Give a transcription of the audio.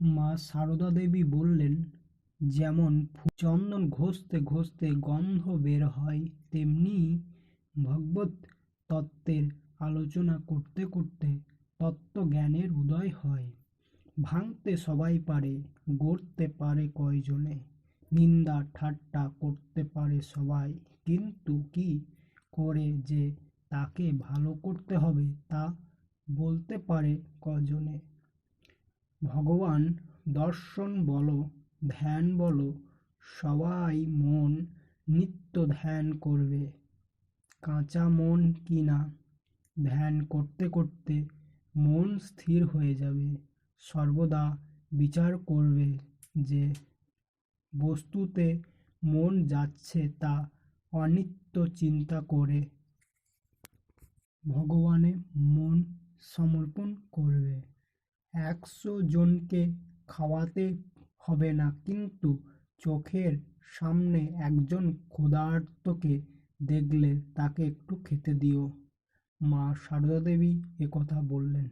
মা সারদা দেবী বললেন, যেমন চন্দন ঘষতে ঘষতে গন্ধ বের হয়, তেমনি ভগবত তত্ত্বের আলোচনা করতে করতে তত্ত্বজ্ঞানের উদয় হয়। ভাঙতে সবাই পারে, গড়তে পারে কয়জনে। নিন্দা ঠাট্টা করতে পারে সবাই। কিন্তু কি করে যে তাকে ভালো করতে হবে তা বলতে পারে কজনে? ভগবান দর্শন বলো, ধ্যান বলো, সবাই মন নিত্য ধ্যান করবে। কাঁচা মন কি না? ধ্যান করতে করতে মন স্থির হয়ে যাবে। সর্বদা বিচার করবে যে বস্তুতে মন যাচ্ছে তা অনিত্য চিন্তা করে। ভগবানে মন সমর্পণ করবে। একশো জনকে খাওয়াতে হবে না, কিন্তু চোখের সামনে একজন ক্ষুধার্তকে দেখলে তাকে একটু খেতে দিও। মা সারদা দেবী একথা বললেন।